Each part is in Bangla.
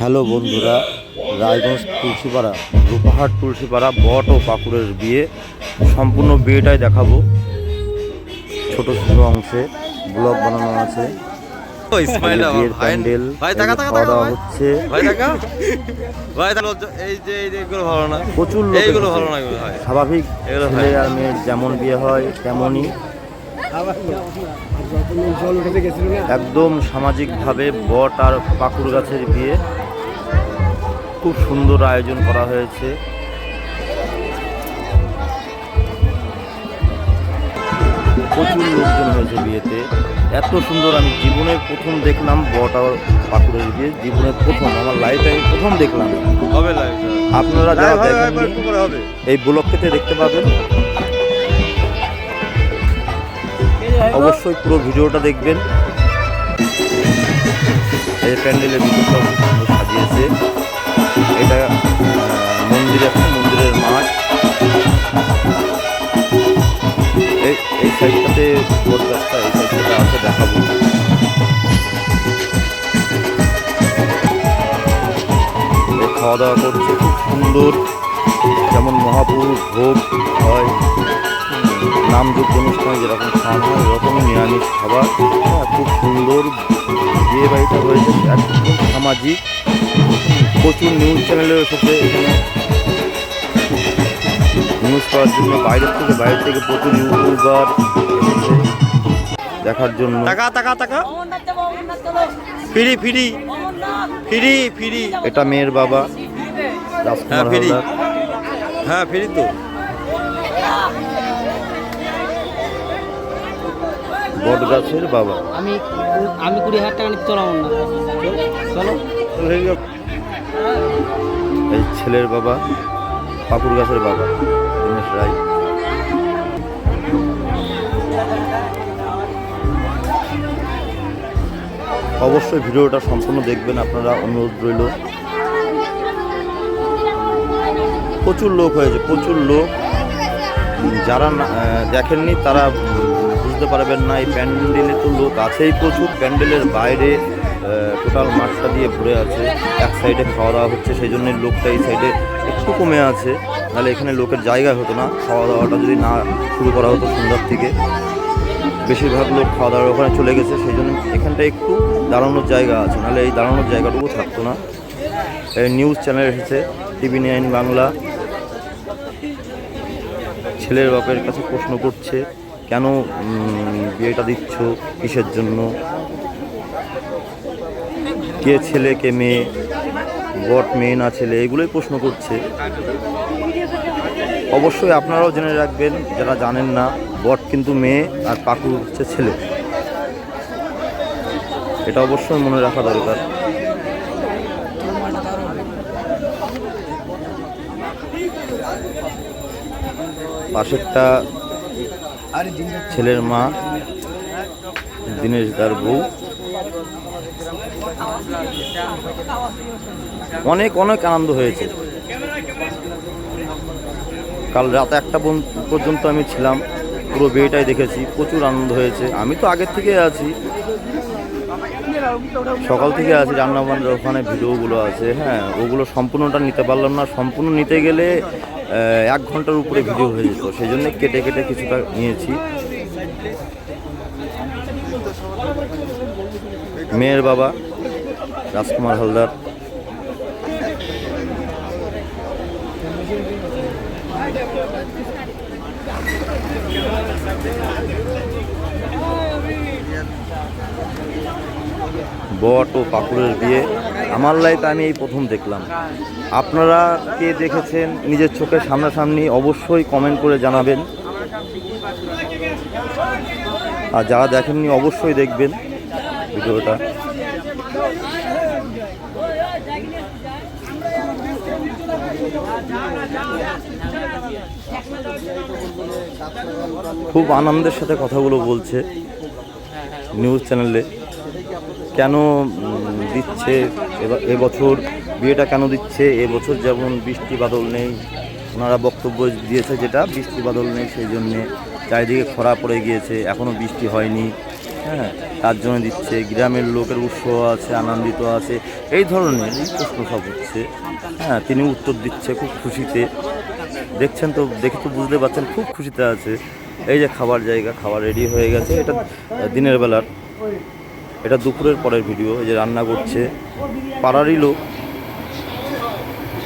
হ্যালো বন্ধুরা রায়গঞ্জ তুলসীপাড়া রূপাহাট তুলসীপাড়া বট ও পাকুড়ের বিয়ে। সম্পূর্ণ বিয়েটাই দেখাবো। ছোট ছোট অংশে ব্লগ বানানো আছে। বিয়ের প্যান্ডেল খাওয়া দাওয়া হচ্ছে। প্রচুর স্বাভাবিক ছেলে আর মেয়ের যেমন বিয়ে হয় তেমনই। একদম সামাজিকভাবে বট আর পাকুড় গাছের বিয়ে। খুব সুন্দর আয়োজন করা হয়েছে। প্রচুর লোকজন হয়েছে বিয়েতে। এত সুন্দর আমি জীবনে প্রথম দেখলাম বট আর পাকুড়ের বিয়ে। জীবনের প্রথম আমার লাইফে আমি প্রথম দেখলাম। হবে আপনারা যারা দেখেননি একটু এই দেখতে পাবেন। অবশ্যই পুরো ভিডিওটা দেখবেন। এই প্যান্ডেলের সুন্দর সাজিয়েছে। এটা মন্দির একটা মন্দিরের মাঠ। এই এই সাইডটাতে বট গাছটা, এই সাইডটাতে আছে, দেখাবো। খাওয়া দাওয়া করছে, খুব সুন্দর। যেমন মহাপুরুষ ভোগ। নামযোগ্য অনুষ্ঠানে যেরকম খাওয়ানো হয় ওরকমই নিরামিষ খাবার। হ্যাঁ, খুব সুন্দর বিয়ে বাড়িটা হয়েছে একদম সামাজিক। প্রচুর নিউজ চ্যানেলে এসেছে এখানে। নিউজ করার জন্য বাইরের থেকে বাইরে থেকে প্রচুর ইউটিউবার এসেছে দেখার জন্য। টাকা টাকা টাকা। Free free. Free free. এটা মেয়ের বাবা হ্যাঁ, ফ্রি। হ্যাঁ ফ্রি তো। বট গাছের বাবা। আমি আমি কুড়ি হাজার টাকা নিতে চলাম না। চলো। এই ছেলের বাবা পাপুর গাছের বাবা দিনেশ রায়। অবশ্যই ভিডিওটা সম্পূর্ণ দেখবেন আপনারা অনুরোধ রইল। প্রচুর লোক হয়েছে প্রচুর লোক। যারা দেখেননি তারা বুঝতে পারবেন না, এই প্যান্ডেলে তো লোক আছেই প্রচুর। প্যান্ডেলের বাইরে টোটাল মাঠটা দিয়ে ভরে আছে। এক সাইডে খাওয়া দাওয়া হচ্ছে, সেই জন্য লোকটা এই সাইডে একটু কমে আছে। নাহলে এখানে লোকের জায়গা হতো না, খাওয়া দাওয়াটা যদি না শুরু করা হতো সন্ধ্যার থেকে বেশিরভাগ লোক খাওয়া দাওয়ার ওখানে চলে গেছে, সেই জন্য এখানটা একটু দাঁড়ানোর জায়গা আছে। নাহলে এই দাঁড়ানোর জায়গাটুকু থাকতো না। এই নিউজ চ্যানেল এসেছে, টিভি নাইন বাংলা। ছেলের বাপের কাছে প্রশ্ন করছে। কেন বিয়েটা দিচ্ছ? কিসের জন্য? কে ছেলে, কে মেয়ে? বট, মেয়ে, না ছেলে? এগুলোই প্রশ্ন করছে। অবশ্যই আপনারাও জেনে রাখবেন, যারা জানেন না, বট কিন্তু মেয়ে, আর পাকুর হচ্ছে ছেলে। এটা অবশ্যই মনে রাখা দরকার। পাশেরটা ছেলের মা, দিনেশ দার বউ। অনেক অনেক আনন্দ হয়েছে। কাল রাত একটা পর্যন্ত- আমি ছিলাম। পুরো বিয়েটাই দেখেছি, প্রচুর আনন্দ হয়েছে। আমি তো আগের থেকে আছি। সকাল থেকে আছি রান্না বান্নার ওখানে ভিডিওগুলো আছে। হ্যাঁ ওগুলো সম্পূর্ণটা নিতে পারলাম না। সম্পূর্ণ নিতে গেলে এক ঘণ্টার উপরে ভিডিও হয়ে যেত সেই জন্য কেটে কেটে কিছুটা নিয়েছি। মেয়ের বাবা, রাজকুমার হালদার। বট ও পাকুড়ের বিয়ে। আমার লাইফে আমি এই প্রথম দেখলাম। আপনারা কে দেখেছেন নিজের চোখের সামনাসামনি অবশ্যই কমেন্ট করে জানাবেন। আর যারা দেখেননি অবশ্যই দেখবেন ভিডিওটা। খুব আনন্দের সাথে কথাগুলো বলছে। নিউজ চ্যানেলে। কেন দিচ্ছে, এবা- এবছর বিয়েটা কেন দিচ্ছে? এবছর যেমন বৃষ্টি বাদল নেই, ওনারা বক্তব্য দিয়েছে যেটা, বৃষ্টি বাদল নেই সেই জন্যে চারিদিকে খরা পড়ে গিয়েছে এখনও বৃষ্টি হয়নি। হ্যাঁ তার জন্য দিচ্ছে, গ্রামের লোকের উৎসাহ আছে, আনন্দিত আছে, এই ধরনের প্রশ্ন সব হচ্ছে। হ্যাঁ তিনি উত্তর দিচ্ছে খুব খুশিতে। দেখছেন তো, দেখে তো বুঝতে পারছেন, খুব খুশিতে আছে। এই যে খাবার জায়গা, খাবার রেডি হয়ে গেছে, এটা দিনের বেলার। এটা দুপুরের পরের ভিডিও যে রান্না করছে পাড়ারই লোক।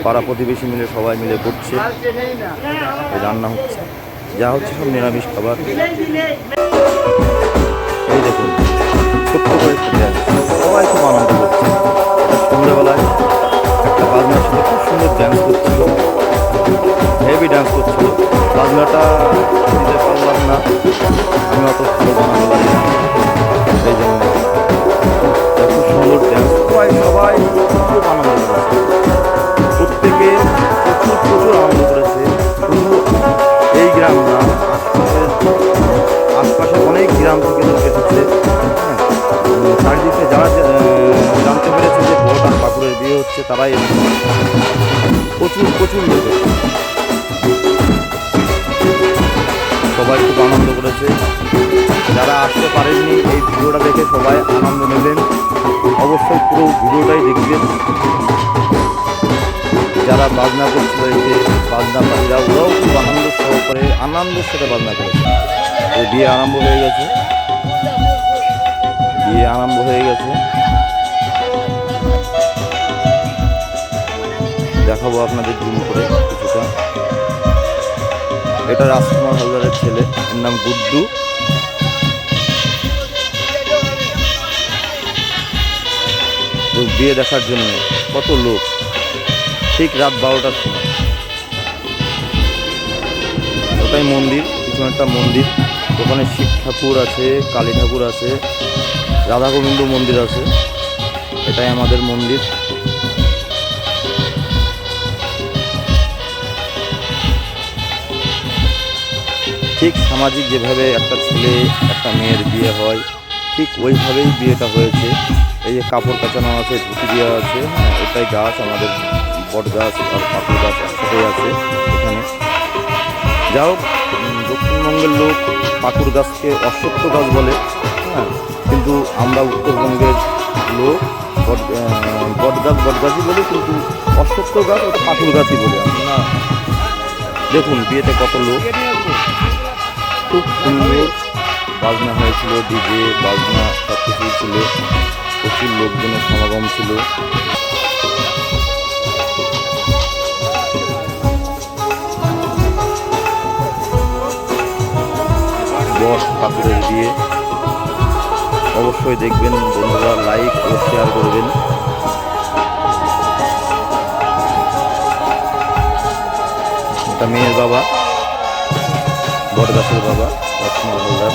পাড়া প্রতিবেশী মিলে, সবাই মিলে করছে। রান্না হচ্ছে। যা হচ্ছে সব নিরামিষ খাবার। এই দেখুন সবাই গ্রাম থেকে লোক এসেছে হ্যাঁ চারিদিকে যারা জানতে পেরেছে যে ভোট আর ঠাকুরের বিয়ে হচ্ছে, তারাই প্রচুর প্রচুর লোক সবাই খুব আনন্দ করেছে। যারা আসতে পারেননি, এই ভিডিওটা দেখে সবাই আনন্দ নেবেন। অবশ্যই পুরো ভিডিওটাই দেখবেন। যারা বাজনা যে বাজনা পাখিরা ওরাও খুব আনন্দ সহকারে, আনন্দের সাথে বাজনা করেছে। বিয়ে আরম্ভ হয়ে গেছে। বিয়ে আরম্ভ হয়ে গেছে। দেখাবো আপনাদের জুম করে কিছুটা। এটা রাজকুমার হালদারের ছেলে, এর নাম গুড্ডু। বিয়ে দেখার জন্য কত লোক? ঠিক রাত বারোটার সময়। ওটাই মন্দির পিছনে একটা মন্দির। ওখানে শিব ঠাকুর আছে, কালী ঠাকুর আছে। রাধা গোবিন্দ মন্দির আছে। এটাই আমাদের মন্দির। ঠিক সামাজিক যেভাবে একটা ছেলে, একটা মেয়ের বিয়ে হয়, ঠিক ওইভাবেই বিয়েটা হয়েছে। এই যে কাপড় কাচানো আছে, ধুতি দেওয়া আছে হ্যাঁ এটাই গাছ, আমাদের বট গাছ, আর পাকুর গাছ একসাথেই আছে এখানে। যাই হোক দক্ষিণবঙ্গের লোক পাকুর গাছকে অশ্বত্থ গাছ বলে। হ্যাঁ কিন্তু আমরা উত্তরবঙ্গের লোক বট গাছ বট গাছই বলি কিন্তু অশ্বত্থ গাছ ওটা পাকুর গাছই বলি আমরা। দেখুন বিয়েতে কত লোক। খুব সুন্দর বাজনা হয়েছিল ডিজে বাজনা সব কিছুই ছিল। প্রচুর লোকজনের সমাগম ছিল। বস ঠাকুরের বিয়ে। অবশ্যই দেখবেন বন্ধুরা লাইক ও শেয়ার করবেন। একটা মেয়ের বাবা, বটগাছের বাবা রাজকুমার হালদার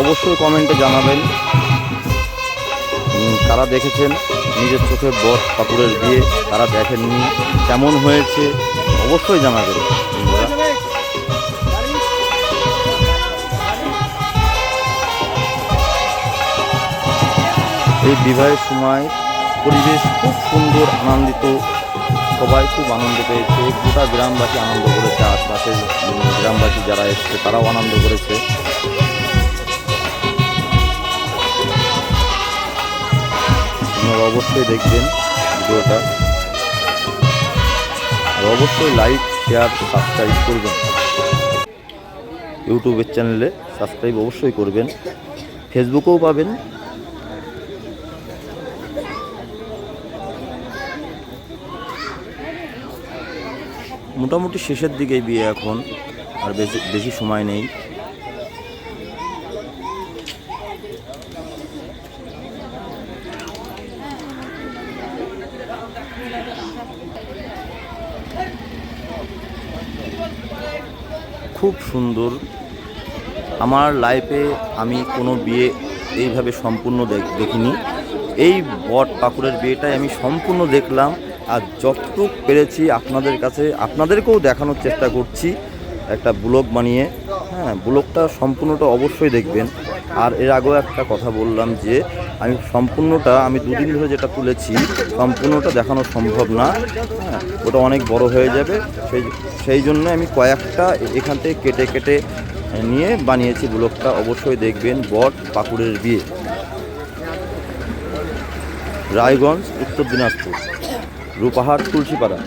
অবশ্যই কমেন্টে জানাবেন কারা দেখেছেন। নিজের চোখে বট ঠাকুরের বিয়ে তারা দেখেননি কেমন হয়েছে, অবশ্যই জানাবেন বন্ধুরা এই বিবাহের সময় পরিবেশ খুব সুন্দর, আনন্দিত, সবাই খুব আনন্দ পেয়েছে। গোটা গ্রামবাসী আনন্দ করেছে, আশপাশের গ্রামবাসী যারা এসছে, তারাও আনন্দ করেছে। আপনারা অবশ্যই দেখবেন ভিডিওটা। আর অবশ্যই লাইক শেয়ার সাবস্ক্রাইব করবেন। ইউটিউবের চ্যানেলে সাবস্ক্রাইব অবশ্যই করবেন। ফেসবুকেও পাবেন। মোটামুটি শেষের দিকেই বিয়ে এখন। আর বেশি বেশি সময় নেই। খুব সুন্দর। আমার লাইফে আমি কোনো বিয়ে এইভাবে সম্পূর্ণ দেখ- দেখিনি। এই বট পাকুড়ের বিয়েটাই আমি সম্পূর্ণ দেখলাম আর যতটুক পেরেছি আপনাদের কাছে, আপনাদেরকেও দেখানোর চেষ্টা করছি একটা ব্লগ বানিয়ে। হ্যাঁ ব্লগটা সম্পূর্ণটা অবশ্যই দেখবেন। আর এর আগেও একটা কথা বললাম যে, আমি সম্পূর্ণটা, আমি দুদিন ধরে যেটা তুলেছি, সম্পূর্ণটা দেখানো সম্ভব না। হ্যাঁ ওটা অনেক বড় হয়ে যাবে। সেই সেই জন্য আমি কয়েকটা এখান থেকে কেটে কেটে নিয়ে বানিয়েছি ব্লগটা। অবশ্যই দেখবেন বট পাকুড়ের বিয়ে। রায়গঞ্জ, উত্তর দিনাজপুর। রূপাহাট, তুলসীপাড়া।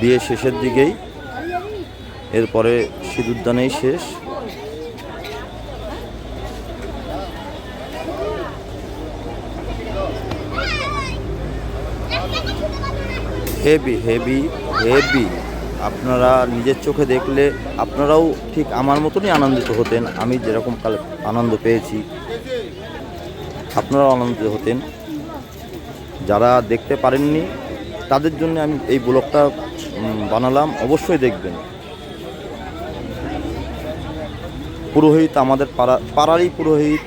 বিয়ে শেষের দিকেই। এরপরে সিঁদুরদানেই শেষ। হেভি হেভি হেভি আপনারা নিজের চোখে দেখলে আপনারাও ঠিক আমার মতনই আনন্দিত হতেন। আমি যেরকম কাল আনন্দ পেয়েছি, আপনারাও আনন্দিত হতেন। যারা দেখতে পারেননি, তাদের জন্য আমি এই ব্লগটা বানালাম অবশ্যই দেখবেন। পুরোহিত আমাদের পাড়া পাড়ারই পুরোহিত।